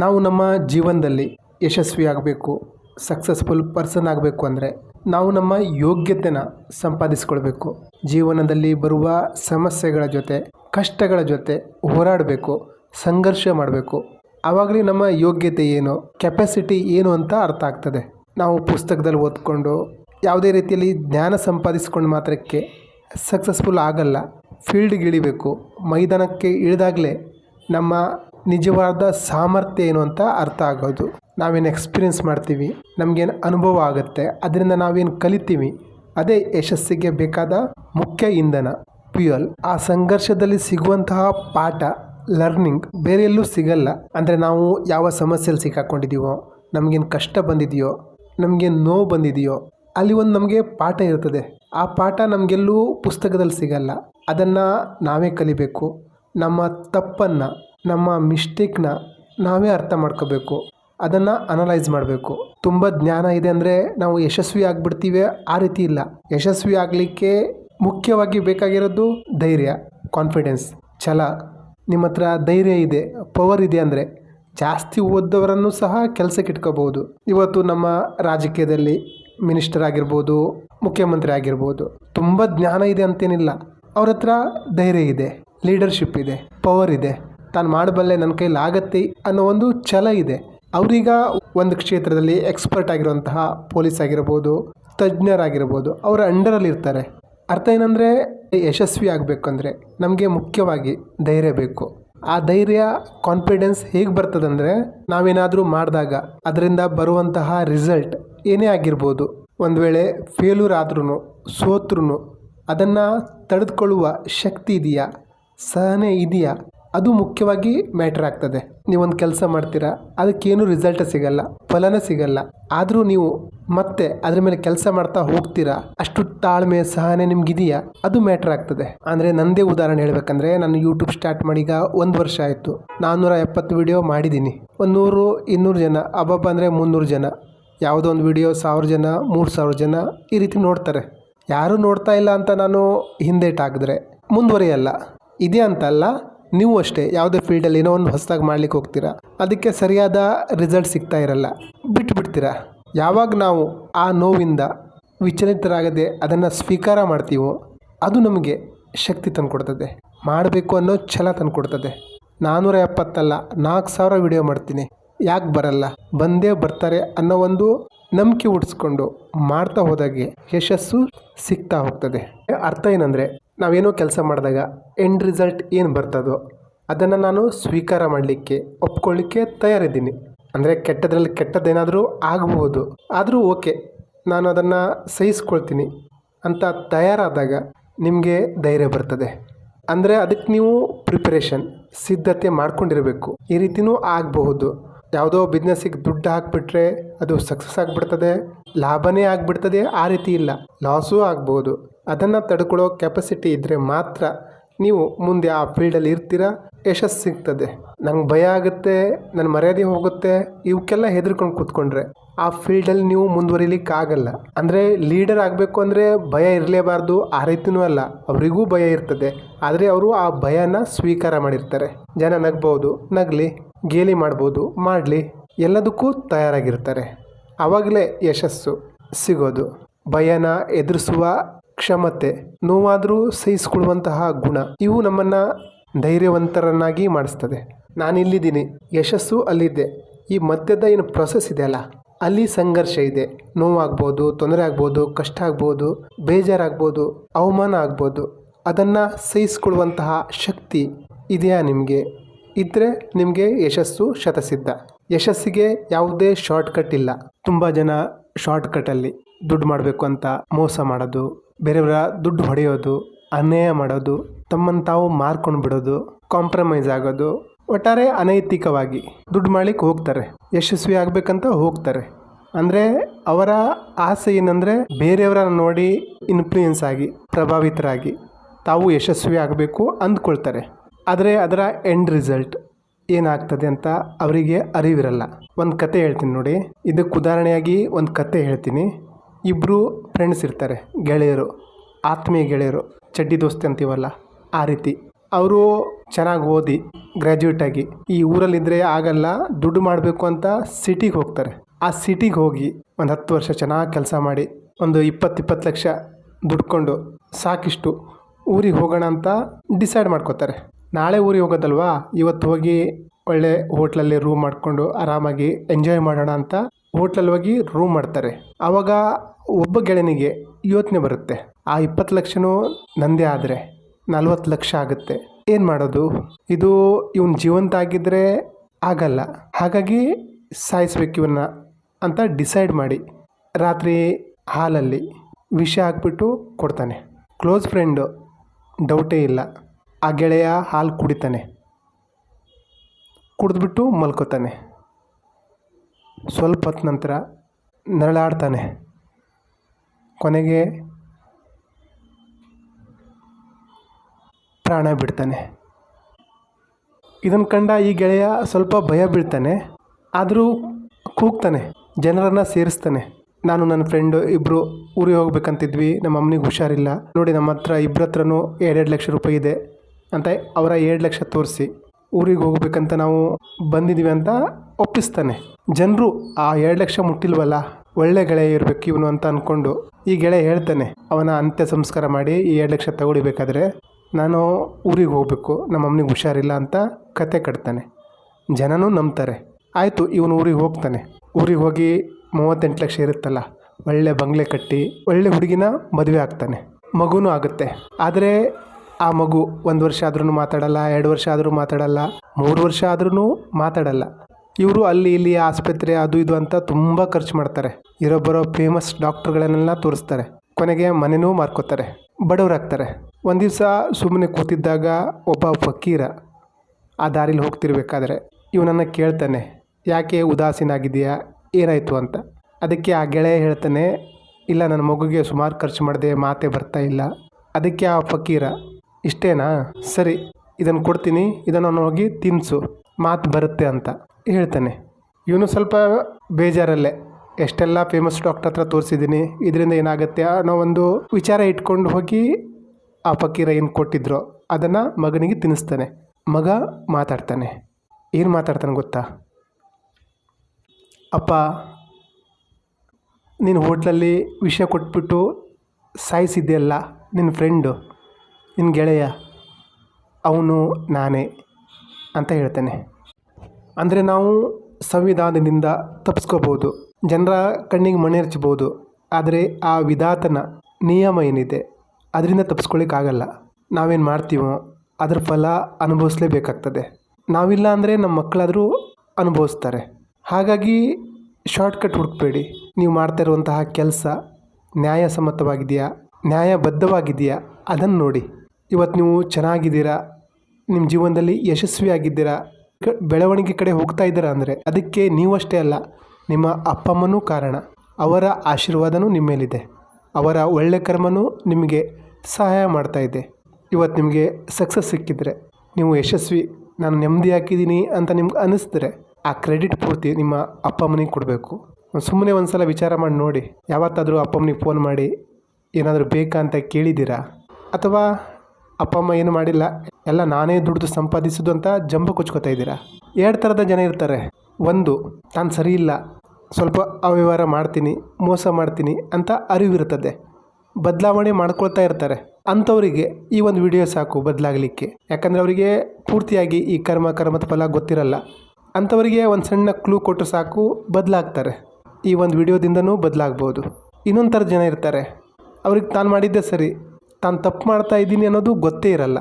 ನಾವು ನಮ್ಮ ಜೀವನದಲ್ಲಿ ಯಶಸ್ವಿ ಆಗಬೇಕು ಸಕ್ಸಸ್ಫುಲ್ ಪರ್ಸನ್ ಆಗಬೇಕು ಅಂದರೆ ನಾವು ನಮ್ಮ ಯೋಗ್ಯತೆನ ಸಂಪಾದಿಸ್ಕೊಳ್ಬೇಕು. ಜೀವನದಲ್ಲಿ ಬರುವ ಸಮಸ್ಯೆಗಳ ಜೊತೆ, ಕಷ್ಟಗಳ ಜೊತೆ ಹೋರಾಡಬೇಕು, ಸಂಘರ್ಷ ಮಾಡಬೇಕು. ಆವಾಗಲೇ ನಮ್ಮ ಯೋಗ್ಯತೆ ಏನು ಕೆಪಾಸಿಟಿ ಏನು ಅಂತ ಅರ್ಥ ಆಗ್ತದೆ. ನಾವು ಪುಸ್ತಕದಲ್ಲಿ ಓದ್ಕೊಂಡು, ಯಾವುದೇ ರೀತಿಯಲ್ಲಿ ಜ್ಞಾನ ಸಂಪಾದಿಸ್ಕೊಂಡು ಮಾತ್ರಕ್ಕೆ ಸಕ್ಸಸ್ಫುಲ್ ಆಗಲ್ಲ. ಫೀಲ್ಡ್ಗೆ ಇಳಿಬೇಕು ಮೈದಾನಕ್ಕೆ ಇಳಿದಾಗಲೇ ನಮ್ಮ ನಿಜವಾದ ಸಾಮರ್ಥ್ಯ ಏನು ಅಂತ ಅರ್ಥ ಆಗೋದು. ನಾವೇನು ಎಕ್ಸ್ಪೀರಿಯನ್ಸ್ ಮಾಡ್ತೀವಿ, ನಮಗೇನು ಅನುಭವ ಆಗುತ್ತೆ, ಅದರಿಂದ ನಾವೇನು ಕಲಿತೀವಿ, ಅದೇ ಯಶಸ್ಸಿಗೆ ಬೇಕಾದ ಮುಖ್ಯ ಇಂಧನ ಫ್ಯೂಯಲ್ ಆ ಸಂಘರ್ಷದಲ್ಲಿ ಸಿಗುವಂತಹ ಪಾಠ ಲರ್ನಿಂಗ್ ಬೇರೆ ಎಲ್ಲೂ ಸಿಗಲ್ಲ. ಅಂದರೆ ನಾವು ಯಾವ ಸಮಸ್ಯೆಯಲ್ಲಿ ಸಿಕ್ಕಾಕೊಂಡಿದ್ದೀವೋ ನಮಗೇನು ಕಷ್ಟ ಬಂದಿದೆಯೋ, ನಮಗೇನು ನೋವು ಬಂದಿದೆಯೋ, ಅಲ್ಲಿ ಒಂದು ನಮಗೆ ಪಾಠ ಇರ್ತದೆ. ಆ ಪಾಠ ನಮಗೆಲ್ಲೂ ಪುಸ್ತಕದಲ್ಲಿ ಸಿಗಲ್ಲ. ಅದನ್ನು ನಾವೇ ಕಲಿಬೇಕು. ನಮ್ಮ ತಪ್ಪನ್ನು ನಮ್ಮ ಮಿಸ್ಟೇಕ್ನ ನಾವೇ ಅರ್ಥ ಮಾಡ್ಕೋಬೇಕು. ಅದನ್ನು ಅನಲೈಸ್ ಮಾಡಬೇಕು. ತುಂಬ ಜ್ಞಾನ ಇದೆ ಅಂದರೆ ನಾವು ಯಶಸ್ವಿ ಆಗಿಬಿಡ್ತೀವಿ, ಆ ರೀತಿ ಇಲ್ಲ. ಯಶಸ್ವಿ ಆಗಲಿಕ್ಕೆ ಮುಖ್ಯವಾಗಿ ಬೇಕಾಗಿರೋದು ಧೈರ್ಯ ಕಾನ್ಫಿಡೆನ್ಸ್ ಛಲ. ನಿಮ್ಮ ಹತ್ರ ಧೈರ್ಯ ಇದೆ ಪವರ್ ಇದೆ ಅಂದರೆ ಜಾಸ್ತಿ ಓದ್ದವರನ್ನು ಸಹ ಕೆಲಸಕ್ಕೆ ಇಟ್ಕೋಬಹುದು. ಇವತ್ತು ನಮ್ಮ ರಾಜಕೀಯದಲ್ಲಿ ಮಿನಿಸ್ಟರ್ ಆಗಿರ್ಬೋದು, ಮುಖ್ಯಮಂತ್ರಿ ಆಗಿರ್ಬೋದು, ತುಂಬ ಜ್ಞಾನ ಇದೆ ಅಂತೇನಿಲ್ಲ. ಅವ್ರ ಹತ್ರ ಧೈರ್ಯ ಇದೆ ಲೀಡರ್ಶಿಪ್ ಇದೆ ಪವರ್ ಇದೆ. ತಾನು ಮಾಡಬಲ್ಲೆ ನನ್ನ ಕೈಲಿ ಆಗತ್ತೆ ಅನ್ನೋ ಒಂದು ಛಲ ಇದೆ. ಅವರೀಗ ಒಂದು ಕ್ಷೇತ್ರದಲ್ಲಿ ಎಕ್ಸ್ಪರ್ಟ್ ಆಗಿರುವಂತಹ ಪೊಲೀಸ್ ಆಗಿರ್ಬೋದು, ತಜ್ಞರಾಗಿರ್ಬೋದು, ಅವರ ಅಂಡರಲ್ಲಿ ಇರ್ತಾರೆ ಅರ್ಥ ಏನಂದರೆ, ಯಶಸ್ವಿ ಆಗಬೇಕಂದ್ರೆ ನಮಗೆ ಮುಖ್ಯವಾಗಿ ಧೈರ್ಯ ಬೇಕು. ಆ ಧೈರ್ಯ ಕಾನ್ಫಿಡೆನ್ಸ್ ಹೇಗೆ ಬರ್ತದಂದರೆ, ನಾವೇನಾದರೂ ಮಾಡಿದಾಗ ಅದರಿಂದ ಬರುವಂತಹ ರಿಸಲ್ಟ್ ಏನೇ ಆಗಿರ್ಬೋದು. ಒಂದು ವೇಳೆ ಫೇಲ್ಯೂರ್ ಆದ್ರೂ ಸೋತ್ರೂ ಅದನ್ನು ತಡೆದುಕೊಳ್ಳುವ ಶಕ್ತಿ ಇದೆಯಾ? ಸಹನೆ ಇದೆಯಾ? ಅದು ಮುಖ್ಯವಾಗಿ ಮ್ಯಾಟ್ರ್ ಆಗ್ತದೆ. ನೀವೊಂದು ಕೆಲಸ ಮಾಡ್ತೀರಾ, ಅದಕ್ಕೇನು ರಿಸಲ್ಟ್ ಸಿಗಲ್ಲ, ಫಲನ ಸಿಗಲ್ಲ. ಆದರೂ ನೀವು ಮತ್ತೆ ಅದ್ರ ಮೇಲೆ ಕೆಲಸ ಮಾಡ್ತಾ ಹೋಗ್ತೀರಾ, ಅಷ್ಟು ತಾಳ್ಮೆ, ಸಹನೆ ನಿಮ್ಗಿದೆಯಾ? ಅದು ಮ್ಯಾಟ್ರ್ ಆಗ್ತದೆ. ಅಂದರೆ ನಂದೇ ಉದಾಹರಣೆ ಹೇಳ್ಬೇಕಂದ್ರೆ, ನಾನು ಯೂಟ್ಯೂಬ್ ಸ್ಟಾರ್ಟ್ ಮಾಡೀಗ ಒಂದು ವರ್ಷ ಆಯಿತು. ನಾನ್ನೂರ ಎಪ್ಪತ್ತು ವಿಡಿಯೋ ಮಾಡಿದ್ದೀನಿ ಒಂದು ನೂರು, ಇನ್ನೂರು ಜನ, ಅಬ್ಬಬ್ಬ ಅಂದರೆ ಮುನ್ನೂರು ಜನ. ಯಾವುದೋ ಒಂದು ವಿಡಿಯೋ ಸಾವಿರ ಜನ, ಮೂರು ಸಾವಿರ ಜನ ಈ ರೀತಿ ನೋಡ್ತಾರೆ. ಯಾರೂ ನೋಡ್ತಾ ಇಲ್ಲ ಅಂತ ನಾನು ಹಿಂದೇಟ್ ಹಾಕಿದ್ರೆ. ಮುಂದುವರಿಯಲ್ಲ. ಇದೆ ಅಂತಲ್ಲ ನೀವು ಅಷ್ಟೇ ಯಾವುದೇ ಫೀಲ್ಡಲ್ಲಿ ಏನೋ ಒಂದು ಹೊಸದಾಗಿ ಮಾಡ್ಲಿಕ್ಕೆ ಹೋಗ್ತೀರಾ? ಅದಕ್ಕೆ ಸರಿಯಾದ ರಿಸಲ್ಟ್ ಸಿಗ್ತಾ ಇರಲ್ಲ. ಬಿಟ್ಟು ಬಿಡ್ತೀರಾ ಯಾವಾಗ ನಾವು ಆ ನೋವಿಂದ ವಿಚಲಿತರಾಗದೆ ಅದನ್ನು ಸ್ವೀಕಾರ ಮಾಡ್ತೀವೋ, ಅದು ನಮಗೆ ಶಕ್ತಿ ತಂದುಕೊಡ್ತದೆ. ಮಾಡಬೇಕು ಅನ್ನೋ ಛಲ ತಂದುಕೊಡ್ತದೆ. ನಾನ್ನೂರ ಎಪ್ಪತ್ತಲ್ಲ, ನಾಲ್ಕು ಸಾವಿರ ವಿಡಿಯೋ ಮಾಡ್ತೀನಿ. ಯಾಕೆ ಬರಲ್ಲ? ಬಂದೇ ಬರ್ತಾರೆ ಅನ್ನೋ ಒಂದು ನಂಬಿಕೆ ಉಡಿಸ್ಕೊಂಡು ಮಾಡ್ತಾ ಹೋದಾಗೆ ಯಶಸ್ಸು ಸಿಗ್ತಾ ಹೋಗ್ತದೆ. ಅರ್ಥ ಏನಂದರೆ ನಾವೇನೋ ಕೆಲಸ ಮಾಡಿದಾಗ ಎಂಡ್ ರಿಸಲ್ಟ್ ಏನು ಬರ್ತದೋ ಅದನ್ನು ನಾನು ಸ್ವೀಕಾರ ಮಾಡಲಿಕ್ಕೆ ಒಪ್ಕೊಳ್ಳಿಕ್ಕೆ ತಯಾರಿದ್ದೀನಿ. ಅಂದರೆ ಕೆಟ್ಟದ್ರಲ್ಲಿ ಕೆಟ್ಟದ್ದೇನಾದರೂ ಆಗಬಹುದು ಆದರೂ ಓಕೆ, ನಾನು ಅದನ್ನು ಸಹಿಸ್ಕೊಳ್ತೀನಿ ಅಂತ ತಯಾರಾದಾಗ ನಿಮಗೆ ಧೈರ್ಯ ಬರ್ತದೆ. ಅಂದರೆ ಅದಕ್ಕೆ ನೀವು ಪ್ರಿಪರೇಷನ್ ಸಿದ್ಧತೆ ಮಾಡ್ಕೊಂಡಿರಬೇಕು. ಈ ರೀತಿನೂ ಆಗಬಹುದು. ಯಾವುದೋ ಬಿಸ್ನೆಸ್ಸಿಗೆ ದುಡ್ಡು ಹಾಕ್ಬಿಟ್ರೆ ಅದು ಸಕ್ಸಸ್ ಆಗಿಬಿಡ್ತದೆ, ಲಾಭನೇ ಆಗಿಬಿಡ್ತದೆ, ಆ ರೀತಿ ಇಲ್ಲ. ಲಾಸೂ ಆಗ್ಬೋದು. ಅದನ್ನು ತಡ್ಕೊಳ್ಳೋ ಕೆಪಾಸಿಟಿ ಇದ್ದರೆ ಮಾತ್ರ ನೀವು ಮುಂದೆ ಆ ಫೀಲ್ಡಲ್ಲಿ ಇರ್ತೀರ? ಯಶಸ್ಸು ಸಿಗ್ತದೆ. ನಂಗೆ ಭಯ ಆಗುತ್ತೆ ನನ್ನ ಮರ್ಯಾದೆ ಹೋಗುತ್ತೆ ಇವಕ್ಕೆಲ್ಲ ಹೆದರ್ಕೊಂಡು ಕೂತ್ಕೊಂಡ್ರೆ ಆ ಫೀಲ್ಡಲ್ಲಿ ನೀವು ಮುಂದುವರಿಲಿಕ್ಕೆ ಆಗಲ್ಲ ಅಂದರೆ ಲೀಡರ್ ಆಗಬೇಕು ಅಂದರೆ ಭಯ ಇರಲೇಬಾರ್ದು, ಆ ರೀತಿಯೂ ಅಲ್ಲ. ಅವರಿಗೂ ಭಯ ಇರ್ತದೆ. ಆದರೆ ಅವರು ಆ ಭಯನ ಸ್ವೀಕಾರ ಮಾಡಿರ್ತಾರೆ. ಜನ ನಗ್ಬೋದು, ನಗಲಿ, ಗೇಲಿ ಮಾಡ್ಬೋದು, ಮಾಡಲಿ, ಎಲ್ಲದಕ್ಕೂ ತಯಾರಾಗಿರ್ತಾರೆ. ಆವಾಗಲೇ ಯಶಸ್ಸು ಸಿಗೋದು. ಭಯನ ಎದುರಿಸುವ ಕ್ಷಮತೆ, ನೋವಾದರೂ ಸಹಿಸಿಕೊಳ್ಳುವಂತಹ ಗುಣ, ಇವು ನಮ್ಮನ್ನು ಧೈರ್ಯವಂತರನ್ನಾಗಿ ಮಾಡಿಸ್ತದೆ. ನಾನಿಲ್ಲಿದ್ದೀನಿ, ಯಶಸ್ಸು ಅಲ್ಲಿದ್ದೆ ಈ ಮಧ್ಯದ ಏನು ಪ್ರೊಸೆಸ್ ಇದೆಯಲ್ಲ ಅಲ್ಲಿ? ಸಂಘರ್ಷ ಇದೆ. ನೋವಾಗ್ಬೋದು, ತೊಂದರೆ ಆಗ್ಬೋದು, ಕಷ್ಟ ಆಗ್ಬೋದು, ಬೇಜಾರಾಗ್ಬೋದು, ಅವಮಾನ ಆಗ್ಬೋದು. ಅದನ್ನು ಸಹಿಸಿಕೊಳ್ಳುವಂತಹ ಶಕ್ತಿ ಇದೆಯಾ ನಿಮಗೆ? ಇದ್ದರೆ ನಿಮಗೆ ಯಶಸ್ಸು ಶತಸಿದ್ಧ. ಯಶಸ್ಸಿಗೆ ಯಾವುದೇ ಶಾರ್ಟ್ಕಟ್ ಇಲ್ಲ. ತುಂಬ ಜನ ಶಾರ್ಟ್ಕಟಲ್ಲಿ ದುಡ್ಡು ಮಾಡಬೇಕು ಅಂತ ಮೋಸ ಮಾಡೋದು ಬೇರೆಯವರ ದುಡ್ಡು ಹೊಡೆಯೋದು ಅನ್ಯಾಯ ಮಾಡೋದು ತಮ್ಮನ್ನು ತಾವು ಮಾರ್ಕೊಂಡು ಬಿಡೋದು ಕಾಂಪ್ರಮೈಸ್ ಆಗೋದು, ಒಟ್ಟಾರೆ ಅನೈತಿಕವಾಗಿ ದುಡ್ಡು ಮಾಡ್ಲಿಕ್ಕೆ ಹೋಗ್ತಾರೆ. ಯಶಸ್ವಿ ಆಗಬೇಕಂತ ಹೋಗ್ತಾರೆ. ಅಂದರೆ ಅವರ ಆಸೆ ಏನಂದರೆ ಬೇರೆಯವರನ್ನ ನೋಡಿ ಇನ್ಫ್ಲೂಯೆನ್ಸ್ ಆಗಿ, ಪ್ರಭಾವಿತರಾಗಿ ತಾವು ಯಶಸ್ವಿ ಆಗಬೇಕು ಅಂದ್ಕೊಳ್ತಾರೆ. ಆದರೆ ಅದರ ಎಂಡ್ ರಿಸಲ್ಟ್ ಏನಾಗ್ತದೆ ಅಂತ ಅವರಿಗೆ ಅರಿವಿರಲ್ಲ. ಒಂದು ಕತೆ ಹೇಳ್ತೀನಿ ನೋಡಿ. ಇದಕ್ಕೆ ಉದಾಹರಣೆಯಾಗಿ ಒಂದು ಕತೆ ಹೇಳ್ತೀನಿ. ಇಬ್ಬರು ಫ್ರೆಂಡ್ಸ್ ಇರ್ತಾರೆ, ಗೆಳೆಯರು, ಆತ್ಮೀಯ ಗೆಳೆಯರು, ಚಡ್ಡಿ ದೋಸ್ತಿ ಅಂತೀವಲ್ಲ, ಆ ರೀತಿ. ಅವರು ಚೆನ್ನಾಗಿ ಓದಿ ಗ್ರ್ಯಾಜುಯೇಟ್ ಆಗಿ ಈ ಊರಲ್ಲಿದ್ದರೆ ಆಗಲ್ಲ, ದುಡ್ಡು ಮಾಡಬೇಕು ಅಂತ ಸಿಟಿಗೆ ಹೋಗ್ತಾರೆ. ಆ ಸಿಟಿಗೆ ಹೋಗಿ ಒಂದು ಹತ್ತು ವರ್ಷ ಚೆನ್ನಾಗಿ ಕೆಲಸ ಮಾಡಿ, ಒಂದು ಇಪ್ಪತ್ತು ಇಪ್ಪತ್ತು ಲಕ್ಷ ದುಡ್ಕೊಂಡು ಸಾಕಿಷ್ಟು ಊರಿಗೆ ಹೋಗೋಣ ಅಂತ ಡಿಸೈಡ್ ಮಾಡ್ಕೋತಾರೆ. ನಾಳೆ ಊರಿಗೆ ಹೋಗೋದಲ್ವಾ? ಇವತ್ತು ಹೋಗಿ ಒಳ್ಳೆ ಹೋಟ್ಲಲ್ಲಿ ರೂಮ್ ಮಾಡಿಕೊಂಡು ಆರಾಮಾಗಿ ಎಂಜಾಯ್ ಮಾಡೋಣ ಅಂತ ಹೋಟ್ಲಲ್ಲಿ ಹೋಗಿ ರೂಮ್ ಮಾಡ್ತಾರೆ. ಆವಾಗ ಒಬ್ಬ ಗೆಳೆಯನಿಗೆ ಯೋಚನೆ ಬರುತ್ತೆ. ಆ ಇಪ್ಪತ್ತು ಲಕ್ಷನೂ ನಂದೇ ಆದರೆ ನಲ್ವತ್ತು ಲಕ್ಷ ಆಗುತ್ತೆ. ಏನು ಮಾಡೋದು? ಇದು ಇವನು ಜೀವಂತ ಆಗಿದ್ದರೆ ಆಗಲ್ಲ. ಹಾಗಾಗಿ ಸಾಯಿಸ್ಬೇಕು ಇವನ್ನ ಅಂತ ಡಿಸೈಡ್ ಮಾಡಿ. ರಾತ್ರಿ ಹಾಲಲ್ಲಿ ವಿಷ ಹಾಕ್ಬಿಟ್ಟು ಕೊಡ್ತಾನೆ. ಕ್ಲೋಸ್ ಫ್ರೆಂಡು ಡೌಟೇ ಇಲ್ಲ. ಆ ಗೆಳೆಯ ಹಾಲು ಕುಡಿತಾನೆ. ಕುಡಿದ್ಬಿಟ್ಟು ಮಲ್ಕೋತಾನೆ. ಸ್ವಲ್ಪ ಹೊತ್ತು ನಂತರ ನರಳಾಡ್ತಾನೆ. ಕೊನೆಗೆ ಪ್ರಾಣ ಬಿಡ್ತಾನೆ. ಇದನ್ನು ಕಂಡ ಈ ಗೆಳೆಯ ಸ್ವಲ್ಪ ಭಯ ಬೀಳ್ತಾನೆ. ಆದರೂ ಕೂಗ್ತಾನೆ, ಜನರನ್ನು ಸೇರಿಸ್ತಾನೆ. ನಾನು ನನ್ನ ಫ್ರೆಂಡು ಇಬ್ಬರು ಊರಿಗೆ ಹೋಗ್ಬೇಕಂತಿದ್ವಿ, ನಮ್ಮ ಅಮ್ಮನಿಗೆ ಹುಷಾರಿಲ್ಲ. ನೋಡಿ ನಮ್ಮ ಹತ್ರ ಇಬ್ಬರ ಹತ್ರನೂ ಎರಡೆರಡು ಲಕ್ಷ ರೂಪಾಯಿ ಇದೆ ಅಂತ ಅವರ ಎರಡು ಲಕ್ಷ ತೋರಿಸಿ, ಊರಿಗೆ ಹೋಗ್ಬೇಕಂತ ನಾವು ಬಂದಿದ್ದೀವಿ ಅಂತ ಒಪ್ಪಿಸ್ತಾನೆ. ಜನರು ಆ ಎರಡು ಲಕ್ಷ ಮುಟ್ಟಿಲ್ವಲ್ಲ ಒಳ್ಳೆ ಗೆಳೆಯ ಇರಬೇಕು ಇವನು ಅಂತ ಅಂದ್ಕೊಂಡು ಈ ಗೆಳೆಯ ಹೇಳ್ತಾನೆ, ಅವನ ಅಂತ್ಯ ಸಂಸ್ಕಾರ ಮಾಡಿ ಈ ಎರಡು ಲಕ್ಷ ತಗೊಳಿಬೇಕಾದ್ರೆ ನಾನು ಊರಿಗೆ ಹೋಗಬೇಕು, ನಮ್ಮ ಅಮ್ಮನಿಗೆ ಹುಷಾರಿಲ್ಲ ಅಂತ ಕತೆ ಕಟ್ತಾನೆ. ಜನನೂ ನಂಬ್ತಾರೆ. ಆಯಿತು, ಇವನು ಊರಿಗೆ ಹೋಗ್ತಾನೆ. ಊರಿಗೆ ಹೋಗಿ ಮೂವತ್ತೆಂಟು ಲಕ್ಷ ಇರುತ್ತಲ್ಲ, ಒಳ್ಳೆ ಬಂಗ್ಲೆ ಕಟ್ಟಿ ಒಳ್ಳೆ ಹುಡುಗಿನ ಮದುವೆ ಆಗ್ತಾನೆ. ಮಗುನೂ ಆಗುತ್ತೆ. ಆದರೆ ಆ ಮಗು ಒಂದು ವರ್ಷ ಆದ್ರೂ ಮಾತಾಡಲ್ಲ, ಎರಡು ವರ್ಷ ಆದರೂ ಮಾತಾಡಲ್ಲ, ಮೂರು ವರ್ಷ ಆದ್ರೂ ಮಾತಾಡಲ್ಲ. ಇವರು ಅಲ್ಲಿ ಇಲ್ಲಿ ಆಸ್ಪತ್ರೆ ಅದು ಇದು ಅಂತ ತುಂಬ ಖರ್ಚು ಮಾಡ್ತಾರೆ. ಇರೋ ಬರೋ ಫೇಮಸ್ ಡಾಕ್ಟ್ರುಗಳನ್ನೆಲ್ಲ ತೋರಿಸ್ತಾರೆ. ಕೊನೆಗೆ ಮನೆನೂ ಮಾರ್ಕೋತಾರೆ. ಬಡವರಾಗ್ತಾರೆ. ಒಂದು ದಿವಸ ಸುಮ್ಮನೆ ಕೂತಿದ್ದಾಗ ಒಬ್ಬ ಫಕೀರ ಆ ದಾರಿಲಿ ಹೋಗ್ತಿರ್ಬೇಕಾದ್ರೆ ಇವನನ್ನು ಕೇಳ್ತಾನೆ, ಯಾಕೆ ಉದಾಸೀನಾಗಿದೆಯಾ ಏನಾಯಿತು ಅಂತ? ಅದಕ್ಕೆ ಆ ಗೆಳೆಯ ಹೇಳ್ತಾನೆ, ಇಲ್ಲ ನನ್ನ ಮಗುಗೆ ಸುಮಾರು ಖರ್ಚು ಮಾಡಿದೆ, ಮಾತೆ ಬರ್ತಾ ಇಲ್ಲ. ಅದಕ್ಕೆ ಆ ಫಕೀರ, ಇಷ್ಟೇನಾ? ಸರಿ ಇದನ್ನು ಕೊಡ್ತೀನಿ, ಇದನ್ನು ಹೋಗಿ ತಿನ್ನಿಸು ಮಾತು ಬರುತ್ತೆ ಅಂತ. ಹೇಳ್ತಾನೆ. ಇವನು ಸ್ವಲ್ಪ ಬೇಜಾರಲ್ಲೇ. ಎಷ್ಟೆಲ್ಲ ಫೇಮಸ್ ಡಾಕ್ಟರ್ ಹತ್ರ ತೋರಿಸಿದ್ದೀನಿ, ಇದರಿಂದ ಏನಾಗುತ್ತೆ ಅನ್ನೋ ಒಂದು ವಿಚಾರ ಇಟ್ಕೊಂಡು ಹೋಗಿ ಆ ಫಕೀರ ಏನು ಕೊಟ್ಟಿದ್ರು ಅದನ್ನು ಮಗನಿಗೆ ತಿನ್ನಿಸ್ತಾನೆ. ಮಗ ಮಾತಾಡ್ತಾನೆ. ಏನು ಮಾತಾಡ್ತಾನೆ ಗೊತ್ತಾ? ಅಪ್ಪ, ನೀನು ಹೋಟ್ಲಲ್ಲಿ ವಿಷಯ ಕೊಟ್ಬಿಟ್ಟು ಸಾಯಿಸಿದ್ದೆಯಲ್ಲ ನಿನ್ನ ಫ್ರೆಂಡು ನಿನ್ನ ಗೆಳೆಯ, ಅವನು ನಾನೇ ಅಂತ ಹೇಳ್ತಾನೆ. ಅಂದರೆ ನಾವು ಸಂವಿಧಾನದಿಂದ ತಪ್ಪಿಸ್ಕೋಬೋದು ಜನರ ಕಣ್ಣಿಗೆ ಮಣ್ಣೆರ್ಚ್ಬೋದು ಆದರೆ ಆ ವಿಧಾತನ ನಿಯಮ ಏನಿದೆ, ಅದರಿಂದ ತಪ್ಪಿಸ್ಕೊಳ್ಳಿಕ್ಕಾಗಲ್ಲ ನಾವೇನು ಮಾಡ್ತೀವೋ, ಅದರ ಫಲ ಅನುಭವಿಸ್ಲೇಬೇಕಾಗ್ತದೆ. ನಾವಿಲ್ಲ ಅಂದರೆ ನಮ್ಮ ಮಕ್ಕಳಾದರೂ ಅನುಭವಿಸ್ತಾರೆ. ಹಾಗಾಗಿ ಶಾರ್ಟ್ಕಟ್ ಹುಡುಕಬೇಡಿ. ನೀವು ಮಾಡ್ತಾ ಇರುವಂತಹ ಕೆಲಸ ನ್ಯಾಯಸಮ್ಮತವಾಗಿದೆಯಾ ನ್ಯಾಯಬದ್ಧವಾಗಿದೆಯಾ ಅದನ್ನು ನೋಡಿ. ಇವತ್ತು ನೀವು ಚೆನ್ನಾಗಿದ್ದೀರಾ ನಿಮ್ಮ ಜೀವನದಲ್ಲಿ ಯಶಸ್ವಿಯಾಗಿದ್ದೀರಾ ಬೆಳವಣಿಗೆ ಕಡೆ ಹೋಗ್ತಾ ಇದ್ದೀರಾ ಅಂದರೆ ಅದಕ್ಕೆ ನೀವಷ್ಟೇ ಅಲ್ಲ, ನಿಮ್ಮ ಅಪ್ಪ ಅಮ್ಮನೂ ಕಾರಣ. ಅವರ ಆಶೀರ್ವಾದನೂ ನಿಮ್ಮ ಮೇಲಿದೆ. ಅವರ ಒಳ್ಳೆ ಕರ್ಮನೂ ನಿಮಗೆ ಸಹಾಯ ಮಾಡ್ತಾ ಇದೆ. ಇವತ್ತು ನಿಮಗೆ ಸಕ್ಸಸ್ ಸಿಕ್ಕಿದ್ರೆ, ನೀವು ಯಶಸ್ವಿ, ನಾನು ನೆಮ್ಮದಿ ಹಾಕಿದ್ದೀನಿ ಅಂತ ನಿಮ್ಗೆ ಅನ್ನಿಸಿದ್ರೆ ಆ ಕ್ರೆಡಿಟ್ ಪೂರ್ತಿ ನಿಮ್ಮ ಅಪ್ಪ ಅಮ್ಮನಿಗೆ ಕೊಡಬೇಕು. ಸುಮ್ಮನೆ ಒಂದು ಸಲ ವಿಚಾರ ಮಾಡಿ ನೋಡಿ, ಯಾವತ್ತಾದರೂ ಅಪ್ಪ ಅಮ್ಮನಿಗೆ ಫೋನ್ ಮಾಡಿ ಏನಾದರೂ ಬೇಕಾ ಅಂತ ಕೇಳಿದ್ದೀರಾ? ಅಥವಾ ಅಪ್ಪ, ಅಮ್ಮ ಏನು ಮಾಡಿಲ್ಲ? ಎಲ್ಲ ನಾನೇ ದುಡ್ದು ಸಂಪಾದಿಸೋದು ಅಂತ ಜಂಬು ಕೊಚ್ಕೋತಾ ಇದ್ದೀರಾ? ಎರಡು ಥರದ ಜನ ಇರ್ತಾರೆ. ಒಂದು, ತಾನು ಸರಿ ಇಲ್ಲ. ಸ್ವಲ್ಪ ಅವ್ಯವಹಾರ ಮಾಡ್ತೀನಿ, ಮೋಸ ಮಾಡ್ತೀನಿ ಅಂತ ಅರಿವಿರುತ್ತದೆ ಬದಲಾವಣೆ ಮಾಡ್ಕೊಳ್ತಾ ಇರ್ತಾರೆ. ಅಂಥವರಿಗೆ ಈ ಒಂದು ವಿಡಿಯೋ ಸಾಕು ಬದಲಾಗಲಿಕ್ಕೆ. ಯಾಕಂದರೆ ಅವರಿಗೆ ಪೂರ್ತಿಯಾಗಿ ಈ ಕರ್ಮ, ಕರ್ಮದ ಫಲ ಗೊತ್ತಿರಲ್ಲ. ಅಂಥವರಿಗೆ ಒಂದು ಸಣ್ಣ ಕ್ಲೂ ಕೊಟ್ಟು ಸಾಕು, ಬದಲಾಗ್ತಾರೆ. ಈ ಒಂದು ವಿಡಿಯೋದಿಂದನೂ ಬದಲಾಗ್ಬೋದು. ಇನ್ನೊಂದು ಥರ ಜನ ಇರ್ತಾರೆ. ಅವ್ರಿಗೆ ತಾನು ಮಾಡಿದ್ದೆ ಸರಿ. ತಾನು ತಪ್ಪು ಮಾಡ್ತಾ ಇದ್ದೀನಿ ಅನ್ನೋದು ಗೊತ್ತೇ ಇರಲ್ಲ.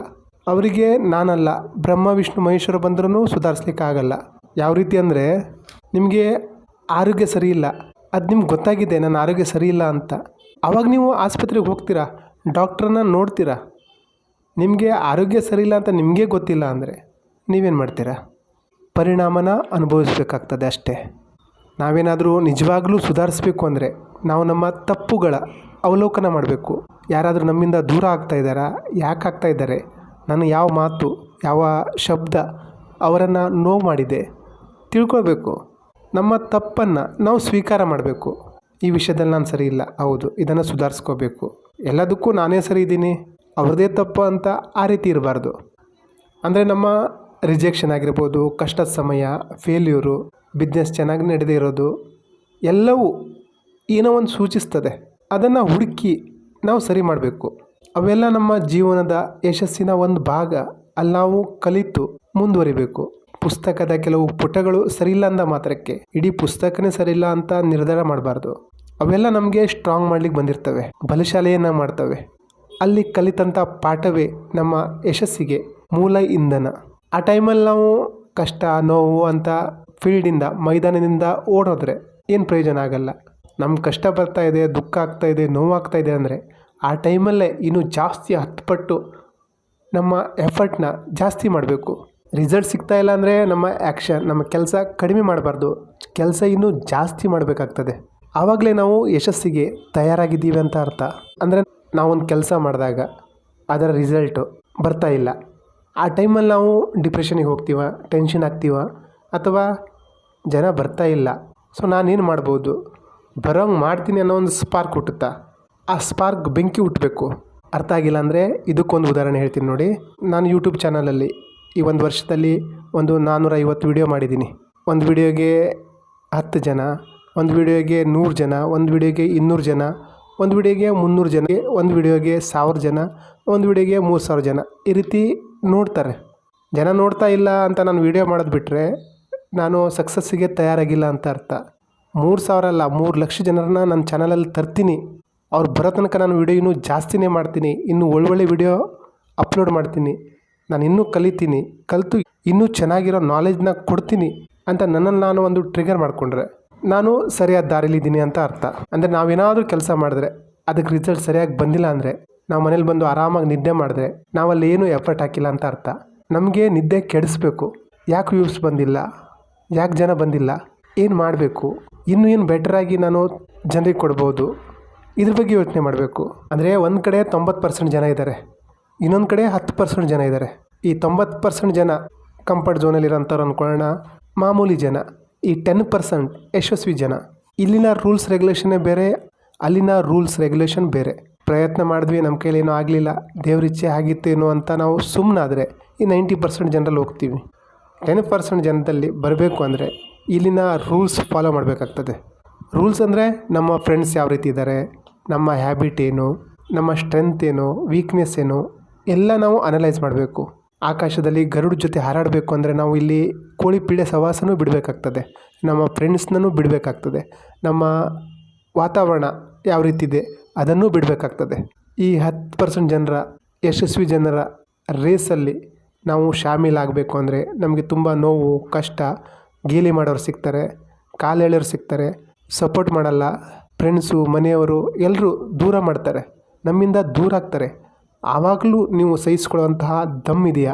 ಅವರಿಗೆ ನಾನಲ್ಲ, ಬ್ರಹ್ಮ, ವಿಷ್ಣು, ಮಹೇಶ್ವರ ಬಂದ್ರೂ ಸುಧಾರಿಸ್ಲಿಕ್ಕಾಗಲ್ಲ. ಯಾವ ರೀತಿ ಅಂದರೆ, ನಿಮಗೆ ಆರೋಗ್ಯ ಸರಿ ಇಲ್ಲ. ಅದು ನಿಮ್ಗೆ ಗೊತ್ತಾಗಿದೆ, ನನ್ನ ಆರೋಗ್ಯ ಸರಿ ಇಲ್ಲ ಅಂತ. ಆವಾಗ ನೀವು ಆಸ್ಪತ್ರೆಗೆ ಹೋಗ್ತೀರಾ? ಡಾಕ್ಟ್ರನ್ನ ನೋಡ್ತೀರಾ? ನಿಮಗೆ ಆರೋಗ್ಯ ಸರಿ ಇಲ್ಲ ಅಂತ ನಿಮಗೇ ಗೊತ್ತಿಲ್ಲ ಅಂದರೆ ನೀವೇನು ಮಾಡ್ತೀರಾ? ಪರಿಣಾಮನ ಅನುಭವಿಸ್ಬೇಕಾಗ್ತದೆ ಅಷ್ಟೇ. ನಾವೇನಾದರೂ ನಿಜವಾಗ್ಲೂ ಸುಧಾರಿಸ್ಬೇಕು ಅಂದರೆ ನಾವು ನಮ್ಮ ತಪ್ಪುಗಳ ಅವಲೋಕನ ಮಾಡಬೇಕು. ಯಾರಾದರೂ ನಮ್ಮಿಂದ ದೂರ ಆಗ್ತಾ ಇದ್ದಾರಾ? ಯಾಕೆ ಆಗ್ತಾ ಇದ್ದಾರೆ? ನಾನು ಯಾವ ಮಾತು, ಯಾವ ಶಬ್ದ ಅವರನ್ನು ನೋವು ಮಾಡಿದೆ? ತಿಳ್ಕೊಳ್ಬೇಕು. ನಮ್ಮ ತಪ್ಪನ್ನು ನಾವು ಸ್ವೀಕಾರ ಮಾಡಬೇಕು. ಈ ವಿಷಯದಲ್ಲಿ ನಾನು ಸರಿ ಇಲ್ಲ. ಹೌದು, ಇದನ್ನು ಸುಧಾರಿಸ್ಕೋಬೇಕು. ಎಲ್ಲದಕ್ಕೂ ನಾನೇ ಸರಿ ಇದ್ದೀನಿ. ಅವ್ರದ್ದೇ ತಪ್ಪು ಅಂತ ಆ ರೀತಿ ಇರಬಾರ್ದು. ಅಂದರೆ ನಮ್ಮ ರಿಜೆಕ್ಷನ್ ಆಗಿರ್ಬೋದು, ಕಷ್ಟದ ಸಮಯ ಫೇಲ್ಯೂರು ಬಿಸ್ನೆಸ್ ಚೆನ್ನಾಗಿ ನಡೆದೇ ಇರೋದು, ಎಲ್ಲವೂ ಏನೋ ಒಂದು ಸೂಚಿಸ್ತದೆ. ಅದನ್ನು ಹುಡುಕಿ ನಾವು ಸರಿ ಮಾಡಬೇಕು. ಅವೆಲ್ಲ ನಮ್ಮ ಜೀವನದ ಯಶಸ್ಸಿನ ಒಂದು ಭಾಗ. ಅಲ್ಲಿ ನಾವು ಕಲಿತು ಮುಂದುವರಿಬೇಕು. ಪುಸ್ತಕದ ಕೆಲವು ಪುಟಗಳು ಸರಿಯಿಲ್ಲ ಅಂದ ಮಾತ್ರಕ್ಕೆ, ಇಡೀ ಪುಸ್ತಕನೇ ಸರಿಯಿಲ್ಲ ಅಂತ ನಿರ್ಧಾರ ಮಾಡಬಾರ್ದು. ಅವೆಲ್ಲ ನಮಗೆ ಸ್ಟ್ರಾಂಗ್ ಮಾಡ್ಲಿಕ್ಕೆ ಬಂದಿರ್ತವೆ, ಬಲಶಾಲೆಯನ್ನು ಮಾಡ್ತವೆ. ಅಲ್ಲಿ ಕಲಿತಂಥ ಪಾಠವೇ ನಮ್ಮ ಯಶಸ್ಸಿಗೆ ಮೂಲ ಇಂಧನ. ಆ ಟೈಮಲ್ಲಿ ನಾವು ಕಷ್ಟ, ನೋವು ಅಂತ ಫೀಲ್ಡಿಂದ ಮೈದಾನದಿಂದ ಓಡೋದ್ರೆ ಏನು ಪ್ರಯೋಜನ ಆಗಲ್ಲ. ನಮ್ಮ ಕಷ್ಟ ಬರ್ತಾ ಇದೆ, ದುಃಖ ಆಗ್ತಾ ಇದೆ ನೋವಾಗ್ತಾ ಇದೆ ಅಂದರೆ ಆ ಟೈಮಲ್ಲೇ ಇನ್ನೂ ಜಾಸ್ತಿ ಹತ್ತು ಪಟ್ಟು ನಮ್ಮ ಎಫರ್ಟ್ನ ಜಾಸ್ತಿ ಮಾಡಬೇಕು. ರಿಸಲ್ಟ್ ಸಿಗ್ತಾ ಇಲ್ಲ ಅಂದರೆ ನಮ್ಮ ಆ್ಯಕ್ಷನ್ ನಮ್ಮ ಕೆಲಸ ಕಡಿಮೆ ಮಾಡಬಾರ್ದು. ಕೆಲಸ ಇನ್ನೂ ಜಾಸ್ತಿ ಮಾಡಬೇಕಾಗ್ತದೆ. ಆವಾಗಲೇ ನಾವು ಯಶಸ್ಸಿಗೆ ತಯಾರಾಗಿದ್ದೀವಿ ಅಂತ ಅರ್ಥ. ಅಂದರೆ ನಾವೊಂದು ಕೆಲಸ ಮಾಡಿದಾಗ ಅದರ ರಿಸಲ್ಟು ಬರ್ತಾ ಇಲ್ಲ. ಆ ಟೈಮಲ್ಲಿ ನಾವು ಡಿಪ್ರೆಷನಿಗೆ ಹೋಗ್ತೀವ ಟೆನ್ಷನ್ ಆಗ್ತೀವ ಅಥವಾ ಜನ ಬರ್ತಾ ಇಲ್ಲ. ಸೊ ನಾನೇನು ಮಾಡ್ಬೋದು? ಬರೋಂಗೆ ಮಾಡ್ತೀನಿ ಅನ್ನೋ ಒಂದು ಸ್ಪಾರ್ಕ್ ಹುಟ್ಟುತ್ತಾ? ಆ ಸ್ಪಾರ್ಕ್ ಬೆಂಕಿ ಹುಟ್ಟಬೇಕು. ಅರ್ಥ ಆಗಿಲ್ಲ ಅಂದರೆ ಇದಕ್ಕೊಂದು ಉದಾಹರಣೆ ಹೇಳ್ತೀನಿ ನೋಡಿ. ನಾನು ಯೂಟ್ಯೂಬ್ ಚಾನಲಲ್ಲಿ ಈ ಒಂದು ವರ್ಷದಲ್ಲಿ ಒಂದು ನಾನ್ನೂರ ಐವತ್ತು ವೀಡಿಯೋ ಮಾಡಿದ್ದೀನಿ. ಒಂದು ವೀಡಿಯೋಗೆ ಹತ್ತು ಜನ, ಒಂದು ವೀಡಿಯೋಗೆ ನೂರು ಜನ, ಒಂದು ವೀಡಿಯೋಗೆ ಇನ್ನೂರು ಜನ, ಒಂದು ವೀಡಿಯೋಗೆ ಮುನ್ನೂರು ಜನ, ಒಂದು ವೀಡಿಯೋಗೆ ಸಾವಿರ ಜನ, ಒಂದು ವೀಡಿಯೋಗೆ ಮೂರು ಸಾವಿರ ಜನ ಈ ರೀತಿ ನೋಡ್ತಾರೆ. ಜನ ನೋಡ್ತಾ ಇಲ್ಲ ಅಂತ ನಾನು ವೀಡಿಯೋ ಮಾಡೋದು ಬಿಟ್ಟರೆ ನಾನು ಸಕ್ಸಸ್ಸಿಗೆ ತಯಾರಾಗಿಲ್ಲ ಅಂತ ಅರ್ಥ. ಮೂರು ಸಾವಿರ ಅಲ್ಲ, ಮೂರು ಲಕ್ಷ ಜನರನ್ನ ನನ್ನ ಚಾನಲಲ್ಲಿ ತರ್ತೀನಿ. ಅವ್ರು ಬರೋ ತನಕ ನಾನು ವೀಡಿಯೋ ಇನ್ನೂ ಜಾಸ್ತಿನೇ ಮಾಡ್ತೀನಿ. ಇನ್ನೂ ಒಳ್ಳೊಳ್ಳೆ ವಿಡಿಯೋ ಅಪ್ಲೋಡ್ ಮಾಡ್ತೀನಿ. ನಾನು ಇನ್ನೂ ಕಲಿತೀನಿ. ಕಲಿತು ಇನ್ನೂ ಚೆನ್ನಾಗಿರೋ ನಾಲೆಜ್ನ ಕೊಡ್ತೀನಿ ಅಂತ ನನ್ನನ್ನು ನಾನು ಒಂದು ಟ್ರಿಗರ್ ಮಾಡಿಕೊಂಡ್ರೆ, ನಾನು ಸರಿಯಾದ ದಾರಿಲಿದ್ದೀನಿ ಅಂತ ಅರ್ಥ. ಅಂದರೆ ನಾವೇನಾದರೂ ಕೆಲಸ ಮಾಡಿದ್ರೆ ಅದಕ್ಕೆ ರಿಸಲ್ಟ್ ಸರಿಯಾಗಿ ಬಂದಿಲ್ಲ ಅಂದರೆ, ನಾವು ಮನೇಲಿ ಬಂದು ಆರಾಮಾಗಿ ನಿದ್ದೆ ಮಾಡಿದ್ರೆ, ನಾವಲ್ಲಿ ಏನೂ ಎಫರ್ಟ್ ಹಾಕಿಲ್ಲ ಅಂತ ಅರ್ಥ. ನಮಗೆ ನಿದ್ದೆ ಕೆಡಿಸ್ಬೇಕು. ಯಾಕೆ ವ್ಯೂಸ್ ಬಂದಿಲ್ಲ? ಯಾಕೆ ಜನ ಬಂದಿಲ್ಲ? ಏನು ಮಾಡಬೇಕು? ಇನ್ನೂ ಏನು ಬೆಟ್ರಾಗಿ ನಾನು ಜನರಿಗೆ ಕೊಡ್ಬೋದು? ಇದ್ರ ಬಗ್ಗೆ ಯೋಚನೆ ಮಾಡಬೇಕು. ಅಂದರೆ ಒಂದು ಕಡೆ ತೊಂಬತ್ತು ಪರ್ಸೆಂಟ್ ಜನ ಇದ್ದಾರೆ ಇನ್ನೊಂದು ಕಡೆ ಹತ್ತು ಪರ್ಸೆಂಟ್ ಜನ ಇದ್ದಾರೆ ಈ ತೊಂಬತ್ತು ಪರ್ಸೆಂಟ್ ಜನ ಕಂಫರ್ಟ್ ಝೋನಲ್ಲಿ ಇರೋಂಥವ್ರು ಅಂದ್ಕೊಳ್ಳೋಣ ಮಾಮೂಲಿ ಜನ, ಈ ಟೆನ್ ಪರ್ಸೆಂಟ್ ಯಶಸ್ವಿ ಜನ. ಇಲ್ಲಿನ ರೂಲ್ಸ್ ರೆಗ್ಯುಲೇಷನ್ನೇ ಬೇರೆ, ಅಲ್ಲಿನ ರೂಲ್ಸ್ ರೆಗ್ಯುಲೇಷನ್ ಬೇರೆ. ಪ್ರಯತ್ನ ಮಾಡಿದ್ವಿ ನಮ್ಮ ಕೈಲಿ ಏನೂ ಆಗಲಿಲ್ಲ. ದೇವ್ರಿಚ್ಛೆ ಆಗಿತ್ತೇನೋ ಅಂತ ನಾವು ಸುಮ್ಮನಾದರೆ ಈ ನೈಂಟಿ ಪರ್ಸೆಂಟ್ ಜನರಲ್ಲಿ ಹೋಗ್ತೀವಿ. ಟೆನ್ ಪರ್ಸೆಂಟ್ ಜನದಲ್ಲಿ ಬರಬೇಕು ಅಂದರೆ ಇಲ್ಲಿನ ರೂಲ್ಸ್ ಫಾಲೋ ಮಾಡಬೇಕಾಗ್ತದೆ. ರೂಲ್ಸ್ ಅಂದರೆ ನಮ್ಮ ಫ್ರೆಂಡ್ಸ್ ಯಾವ ರೀತಿ ಇದ್ದಾರೆ ನಮ್ಮ ಹ್ಯಾಬಿಟ್ ಏನು, ನಮ್ಮ ಸ್ಟ್ರೆಂತ್ ಏನು, ವೀಕ್ನೆಸ್ ಏನು, ಎಲ್ಲ ನಾವು ಅನಲೈಸ್ ಮಾಡಬೇಕು. ಆಕಾಶದಲ್ಲಿ ಗರುಡ ಜೊತೆ ಹಾರಾಡಬೇಕು ಅಂದರೆ ನಾವು ಇಲ್ಲಿ ಕೋಳಿ ಪೀಡೆ ಸವಾಸನೂ ಬಿಡಬೇಕಾಗ್ತದೆ. ನಮ್ಮ ಫ್ರೆಂಡ್ಸ್ನೂ ಬಿಡಬೇಕಾಗ್ತದೆ. ನಮ್ಮ ವಾತಾವರಣ ಯಾವ ರೀತಿ ಇದೆ ಅದನ್ನೂ ಬಿಡಬೇಕಾಗ್ತದೆ. ಈ ಹತ್ತು ಪರ್ಸೆಂಟ್ ಜನರ, ಯಶಸ್ವಿ ಜನರ ರೇಸಲ್ಲಿ ನಾವು ಶಾಮೀಲಾಗಬೇಕು ಅಂದರೆ ನಮಗೆ ತುಂಬ ನೋವು, ಕಷ್ಟ ಗೇಲಿ ಮಾಡೋರು ಸಿಗ್ತಾರೆ ಕಾಲು ಎಳೆಯೋರು ಸಿಗ್ತಾರೆ ಸಪೋರ್ಟ್ ಮಾಡಲ್ಲ ಫ್ರೆಂಡ್ಸು ಮನೆಯವರು ಎಲ್ಲರೂ ದೂರ ಮಾಡ್ತಾರೆ, ನಮ್ಮಿಂದ ದೂರ ಆಗ್ತಾರೆ. ಆವಾಗಲೂ ನೀವು ಸಹಿಸ್ಕೊಳ್ಳುವಂತಹ ದಮ್ ಇದೆಯಾ?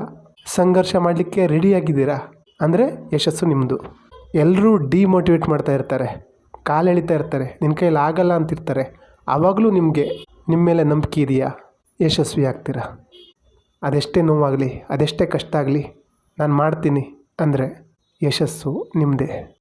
ಸಂಘರ್ಷ ಮಾಡಲಿಕ್ಕೆ ರೆಡಿಯಾಗಿದ್ದೀರಾ ಅಂದರೆ ಯಶಸ್ಸು ನಿಮ್ಮದು ಎಲ್ಲರೂ ಡಿಮೋಟಿವೇಟ್ ಮಾಡ್ತಾ ಇರ್ತಾರೆ ಕಾಲು ಎಳಿತಾ ಇರ್ತಾರೆ ನಿನ್ನ ಕೈಯಲ್ಲಿ ಆಗಲ್ಲ ಅಂತಿರ್ತಾರೆ. ಆವಾಗಲೂ ನಿಮಗೆ ನಿಮ್ಮ ಮೇಲೆ ನಂಬಿಕೆ ಇದೆಯಾ? ಯಶಸ್ವಿ ಆಗ್ತೀರಾ ಅದೆಷ್ಟೇ ನೋವಾಗಲಿ, ಅದೆಷ್ಟೇ ಕಷ್ಟ ಆಗಲಿ, ನಾನು ಮಾಡ್ತೀನಿ. ಅಂದರೆ ಯಶಸ್ಸು ನಿಮ್ಮದೇ